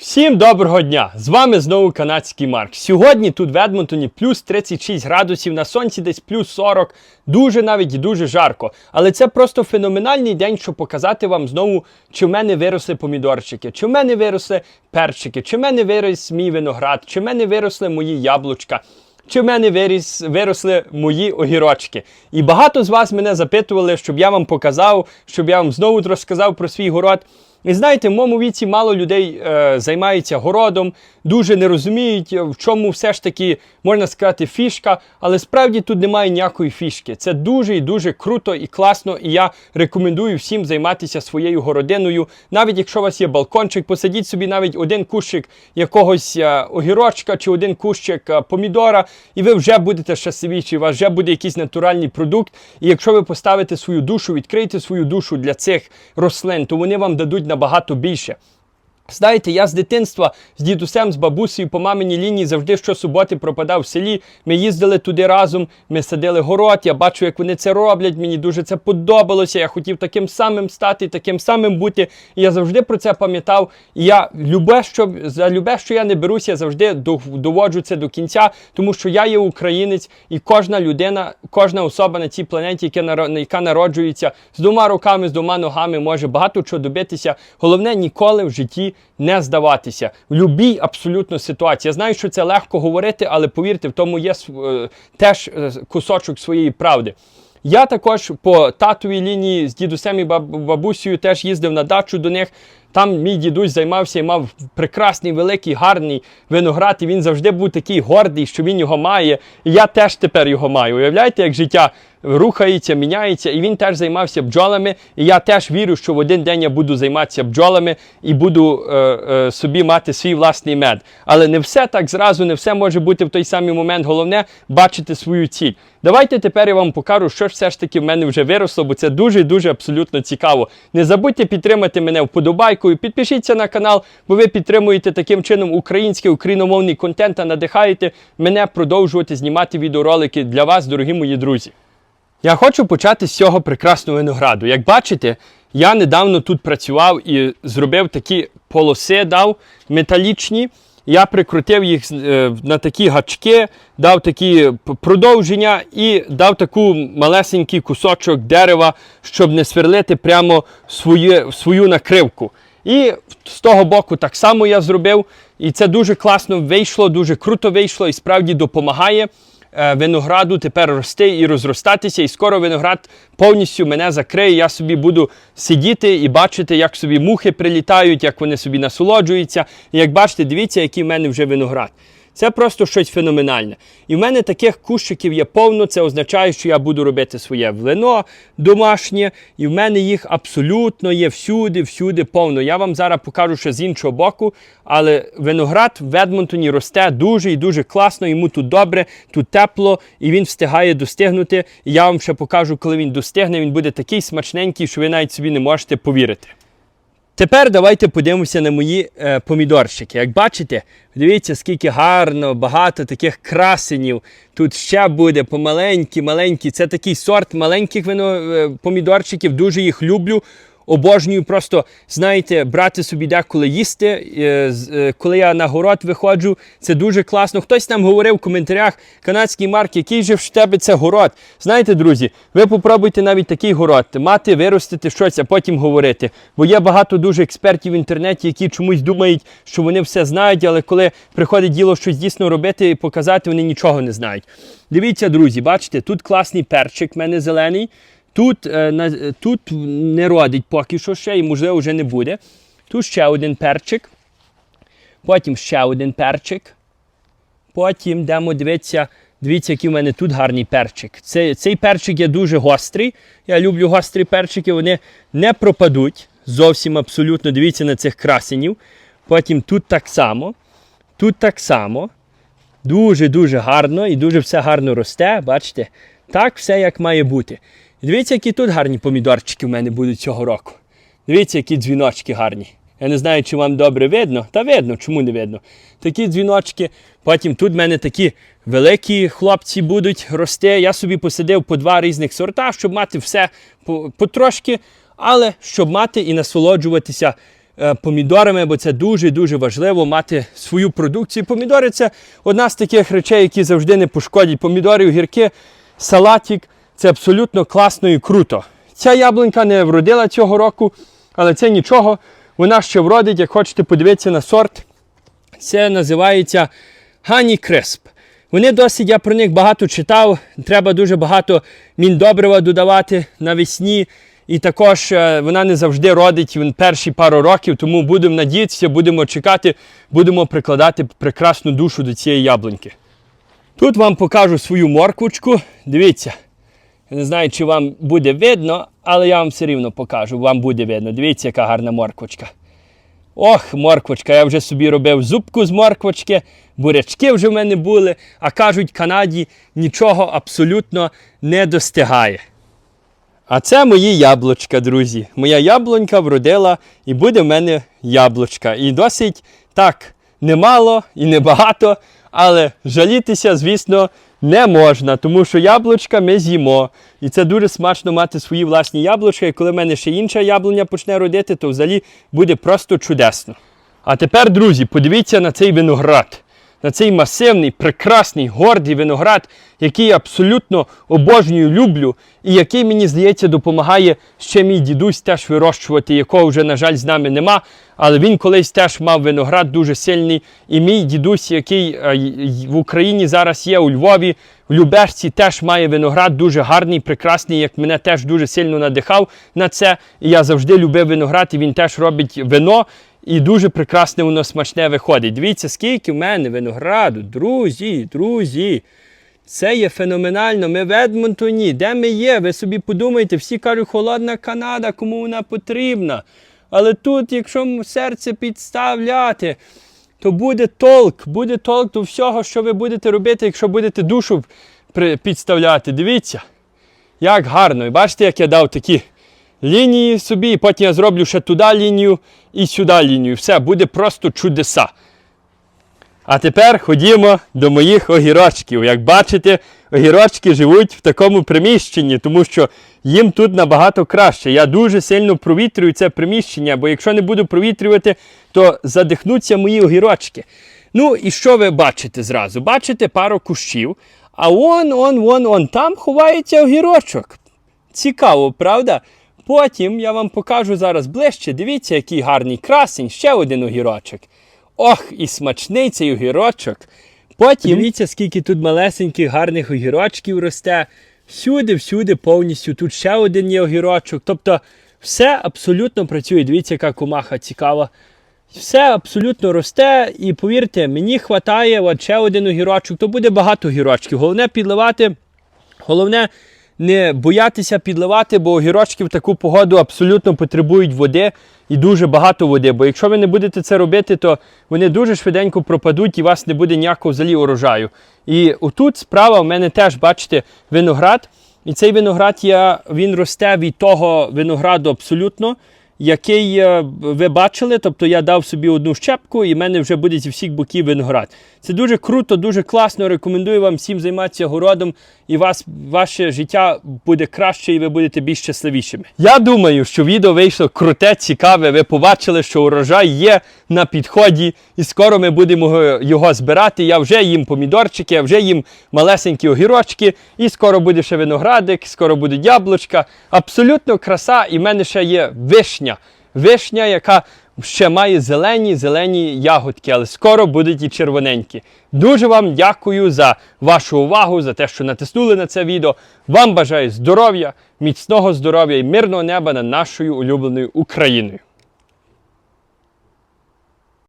Всім доброго дня! З вами знову канадський Марк. Сьогодні тут в Едмонтоні плюс 36 градусів, на сонці десь плюс 40, дуже навіть і дуже жарко. Але це просто феноменальний день, щоб показати вам знову, чи в мене виросли помідорчики, чи в мене виросли перчики, чи в мене виріс мій виноград, чи в мене виросли мої яблучка. Чи в мене виріс, виросли мої огірочки? І багато з вас мене запитували, щоб я вам показав, щоб я вам знову розказав про свій город. І знаєте, в моєму віці мало людей е, займаються городом, дуже не розуміють, в чому все ж таки можна сказати фішка, але справді тут немає ніякої фішки. Це дуже і дуже круто і класно. І я рекомендую всім займатися своєю городиною. Навіть якщо у вас є балкончик, посадіть собі навіть один кущик якогось е, огірочка чи один кущик е, помідора, і ви вже будете щасливіші. У вас вже буде якийсь натуральний продукт. І якщо ви поставите свою душу, відкриєте свою душу для цих рослин, то вони вам дадуть набагато більше. Знаєте, я з дитинства з дідусем, з бабусею по маминій лінії завжди щосуботи пропадав в селі. Ми їздили туди разом, ми садили город. Я бачу, як вони це роблять. Мені дуже це подобалося. Я хотів таким самим стати, таким самим бути. І я завжди про це пам'ятав. І я любе, що за любе, що я не беруся, я завжди доводжу це до кінця, тому що я є українець, і кожна людина, кожна особа на цій планеті, яка наро- яка народжується з двома руками, з двома ногами, може багато чого добитися. Головне ніколи в житті не здаватися в будь-якій абсолютно ситуації. Я знаю, що це легко говорити, але повірте, в тому є е, теж е, кусочок своєї правди. Я також по татовій лінії з дідусем і бабусею теж їздив на дачу до них. Там мій дідусь займався і мав прекрасний, великий, гарний виноград, і він завжди був такий гордий, що він його має. І я теж тепер його маю. Уявляєте, як життя рухається, міняється, і він теж займався бджолами. І я теж вірю, що в один день я буду займатися бджолами і буду е, е, собі мати свій власний мед. Але не все так зразу, не все може бути в той самий момент. Головне бачити свою ціль. Давайте тепер я вам покажу, що ж все ж таки в мене вже виросло, бо це дуже дуже абсолютно цікаво. Не забудьте підтримати мене вподобайкою, підпишіться на канал, бо ви підтримуєте таким чином український україномовний контент та надихаєте мене продовжувати знімати відеоролики для вас, дорогі мої друзі. Я хочу почати з цього прекрасного винограду. Як бачите, я недавно тут працював і зробив такі полоси, дав металічні. Я прикрутив їх е, на такі гачки, дав такі продовження і дав таку малесенький кусочок дерева, щоб не сверлити прямо свою, свою накривку. І з того боку так само я зробив. І це дуже класно вийшло, дуже круто вийшло і справді допомагає винограду тепер рости і розростатися. І скоро виноград повністю мене закриє. Я собі буду сидіти і бачити, як собі мухи прилітають, як вони собі насолоджуються. І як бачите, дивіться, який в мене вже виноград. Це просто щось феноменальне. І в мене таких кущиків є повно. Це означає, що я буду робити своє вино домашнє, і в мене їх абсолютно є всюди, всюди повно. Я вам зараз покажу ще з іншого боку, але виноград в Едмонтоні росте дуже і дуже класно. Йому тут добре, тут тепло, і він встигає достигнути. І я вам ще покажу, коли він достигне. Він буде такий смачненький, що ви навіть собі не можете повірити. Тепер давайте подивимося на мої е, помідорчики. Як бачите, дивіться, скільки гарно, багато таких красенів. Тут ще буде помаленькі, маленькі. Це такий сорт маленьких вино, е, помідорчиків. Дуже їх люблю. Обожнюю просто, знаєте, брати собі деколи їсти. е, е, Коли я на город виходжу, це дуже класно. Хтось нам говорив в коментарях, канадський марк, який же в тебе це город. Знаєте, друзі, ви попробуйте навіть такий город, мати, виростити щось, а потім говорити. Бо є багато дуже експертів в інтернеті, які чомусь думають, що вони все знають, але коли приходить діло щось дійсно робити і показати, вони нічого не знають. Дивіться, друзі, бачите, тут класний перчик в мене зелений. Тут, е, тут не родить поки що ще, і можливо вже не буде. Тут ще один перчик. Потім ще один перчик. Потім йдемо дивитися. Дивіться, який в мене тут гарний перчик. Цей, цей перчик є дуже гострий. Я люблю гострі перчики, вони не пропадуть. Зовсім абсолютно. Дивіться на цих красенів. Потім тут так само. Тут так само. Дуже-дуже гарно і дуже все гарно росте. Бачите? Так все як має бути. Дивіться, які тут гарні помідорчики в мене будуть цього року. Дивіться, які дзвіночки гарні. Я не знаю, чи вам добре видно. Та видно, чому не видно. Такі дзвіночки. Потім тут в мене такі великі хлопці будуть рости. Я собі посадив по два різних сорта, щоб мати все потрошки, але щоб мати і насолоджуватися е, помідорами, бо це дуже-дуже важливо мати свою продукцію. Помідори це одна з таких речей, які завжди не пошкодять. Помідори, огірки, салатик це абсолютно класно і круто. Ця яблунька не вродила цього року, але це нічого. Вона ще вродить, як хочете подивитися на сорт. Це називається Honey Crisp. Вони досить, я про них багато читав. Треба дуже багато міндобрива додавати навесні. І також е, вона не завжди родить перші пару років, тому будемо надіятися, будемо чекати, будемо прикладати прекрасну душу до цієї яблуньки. Тут вам покажу свою морквочку. Дивіться. Не знаю, чи вам буде видно, але я вам все рівно покажу. Вам буде видно. Дивіться, яка гарна морквочка. Ох, морквочка, я вже собі робив зубку з морквочки, бурячки вже в мене були, а кажуть, Канаді нічого абсолютно не достигає. А це мої яблучка, друзі. Моя яблунька вродила і буде в мене яблучка. І досить так немало і небагато, але жалітися, звісно, не можна, тому що яблучка ми з'їмо. І це дуже смачно мати свої власні яблучка. І коли в мене ще інша яблуня почне родити, то взагалі буде просто чудесно. А тепер, друзі, подивіться на цей виноград. На цей масивний, прекрасний, гордий виноград, який я абсолютно обожнюю, люблю, і який, мені здається, допомагає ще мій дідусь теж вирощувати, якого вже, на жаль, з нами нема. Але він колись теж мав виноград дуже сильний. І мій дідусь, який е, в Україні зараз є у Львові, в Любешці теж має виноград дуже гарний, прекрасний, як мене теж дуже сильно надихав на це. І я завжди любив виноград, і він теж робить вино. І дуже прекрасне воно смачне виходить. Дивіться, скільки в мене винограду. Друзі, друзі. Це є феноменально. Ми в Едмонтоні. Де ми є? Ви собі подумайте, всі кажуть, холодна Канада, кому вона потрібна. Але тут, якщо серце підставляти, то буде толк, буде толк до всього, що ви будете робити, якщо будете душу підставляти. Дивіться, як гарно. І бачите, як я дав такі лінії собі, і потім я зроблю ще туди лінію і сюди лінію. Все, буде просто чудеса. А тепер ходімо до моїх огірочків. Як бачите, огірочки живуть в такому приміщенні, тому що їм тут набагато краще. Я дуже сильно провітрюю це приміщення, бо якщо не буду провітрювати, то задихнуться мої огірочки. Ну і що ви бачите зразу? Бачите пару кущів, а вон, он, вон, он там ховається огірочок. Цікаво, правда? Потім я вам покажу зараз ближче. Дивіться, який гарний красень, ще один огірочок. Ох, і смачний цей огірочок. Потім дивіться, скільки тут малесеньких гарних огірочків росте. Всюди, всюди повністю. Тут ще один є огірочок. Тобто все абсолютно працює. Дивіться, яка комаха цікава. Все абсолютно росте, і повірте, мені вистачає ще один огірочок, то буде багато огірочків. Головне підливати, головне не боятися підливати, бо огірочки в таку погоду абсолютно потребують води і дуже багато води. Бо якщо ви не будете це робити, то вони дуже швиденько пропадуть і у вас не буде ніякого взагалі урожаю. І отут справа в мене теж, бачите, виноград. І цей виноград я, він росте від того винограду абсолютно, який е, ви бачили. Тобто я дав собі одну щепку, і в мене вже буде зі всіх боків виноград. Це дуже круто, дуже класно. Рекомендую вам всім займатися городом, і вас, ваше життя буде краще, і ви будете більш щасливішими. Я думаю, що відео вийшло круте, цікаве. Ви побачили, що урожай є на підході, і скоро ми будемо його- збирати. Я вже їм помідорчики, я вже їм малесенькі огірочки, і скоро буде ще виноградик, скоро будуть яблучка. Абсолютно краса, і в мене ще є вишня. Вишня, яка ще має зелені зелені ягодки, але скоро будуть і червоненькі. Дуже вам дякую за вашу увагу, за те, що натиснули на це відео. Вам бажаю здоров'я, міцного здоров'я і мирного неба над нашою улюбленою Україною.